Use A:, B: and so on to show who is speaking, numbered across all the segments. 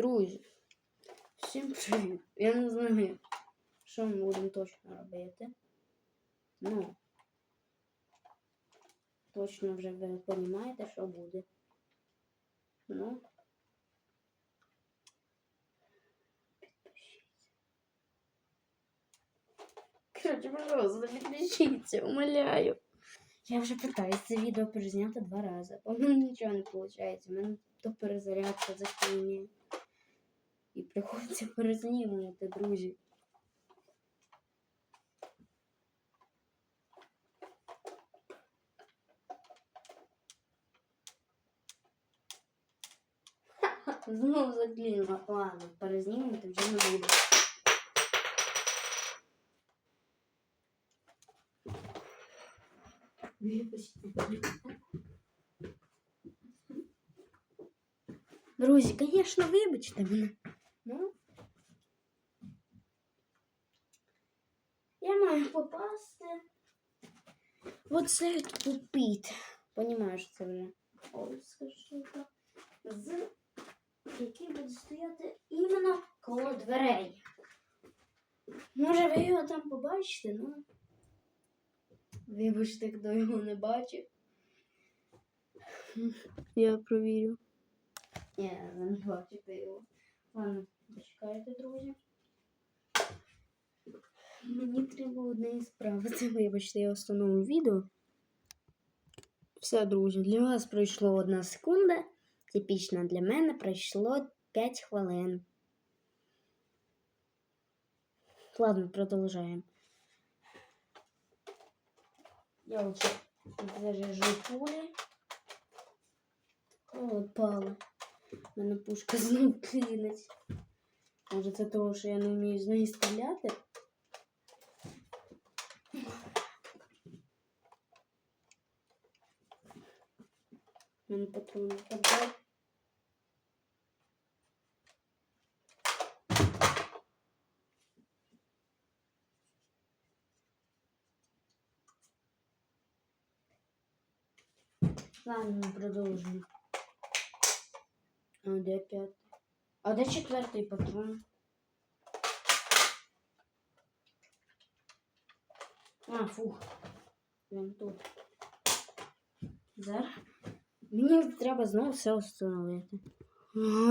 A: Друзі, всім привіт. Я не знаю, що ми будемо точно робити. Ну, точно вже ви розумієте, що буде. Ну. Підпишіться. Короче, пожалуйста, підпишіться, умоляю. Я вже питаюсь це відео перезняти два рази. У мене нічого не виходить. У мене то перезарядка закінює. І приходиться перезнімувати, друзі. Ха-ха, Знову заклінула. Ладно, перезнімувати вже не буду. Вибачте. Друзі, звісно, вибачте мене. Маю попасти. Вот це тупіт. Понімаєш це вже. Ой, скажи так. З який буде стояти іменно коло дверей. Може, ви його там побачите, ну. Вибачте, хто його не бачив. Я провірю. Ні, не бачите його. Ладно, почекайте, друзі. Мені треба одне справити. Вибачте, я встановлю відео. Все, друзі, для вас пройшло одна секунда. Типічно для мене пройшло 5 хвилин. Ладно, продовжаємо. Я лучше заряжу пулі. О, пала. У мене пушка знов клінить. Може це того, що я не вмію з неї стріляти? Мене патрони подай. Ладно, продовжуємо. А де п'ятий? А де четвертий патрон? А, фух. Він тут. Зараз. Мені треба знову все встановити.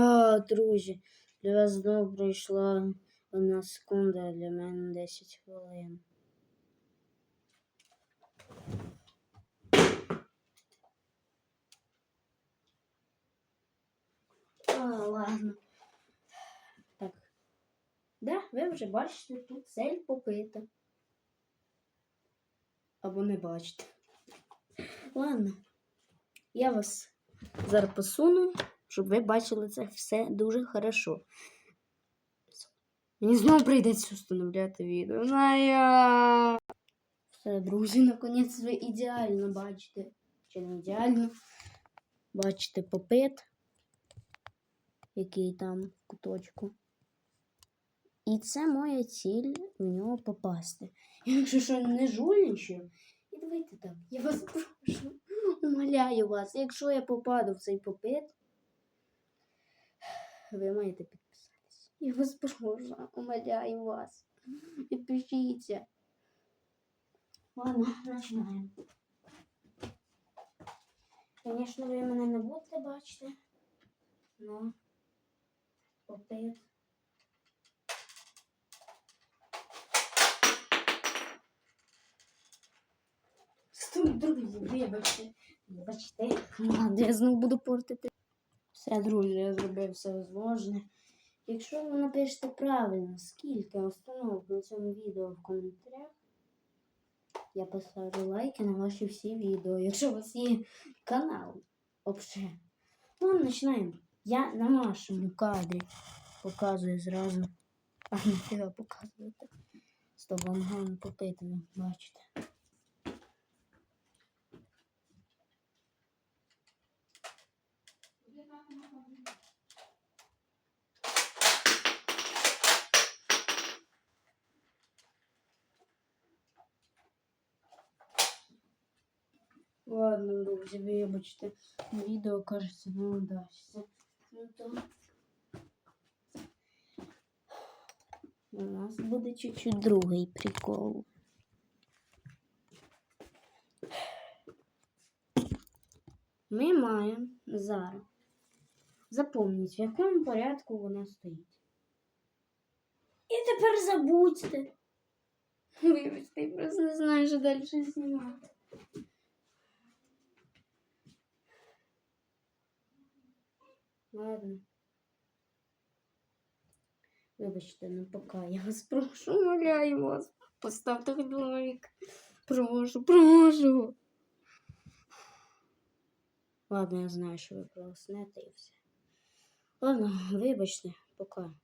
A: А, друзі, для вас знову пройшла одна секунда, для мене 10 хвилин. А, ладно. Так. Да, ви вже бачите, тут цель попита. Або не бачите. Ладно. Я вас зараз посуну, щоб ви бачили це все дуже хорошо. Мені знову прийдеться встановляти відео. Знаю. Все, друзі, наконець ви ідеально бачите. Чи не ідеально? Бачите попит який там в куточку. І це моя ціль в нього попасти. Якщо що не жульничаю, і давайте так, я вас прошу, умоляю вас, якщо я попаду в цей попит, ви маєте підписатися. Я вас прошу, умоляю вас. Підпишіться. Ладно, починаємо. Звісно, ви мене не будете бачити, но попит. Друзі, вибачте. Вибачте. Ладно, я знову буду портити. Все, друзі, я зробив все можливе. Якщо ви напишете правильно, скільки установок на цьому відео в коментарях, я поставлю лайки на ваші всі відео. Якщо у вас є канал, взагалі. Ну, починаємо. Я на нашому кадрі показую зразу. А не треба показувати. Вам гарно попитано, бачите. Ладно, друзі, вибачте. Відео, кажеться, не удасться. Ну то у нас буде чуть-чуть другий прикол. Ми маємо зараз запомнити, в якому порядку вона стоїть. І тепер забудьте. Вибачте, я просто не знаю, що далі знімати. Ладно. Вибачте, ну поки я вас прошу, моляю вас. Поставте лайк. Прошу, прошу. Ладно, я знаю, що ви проснете і все. Ладно, вибачте, пока.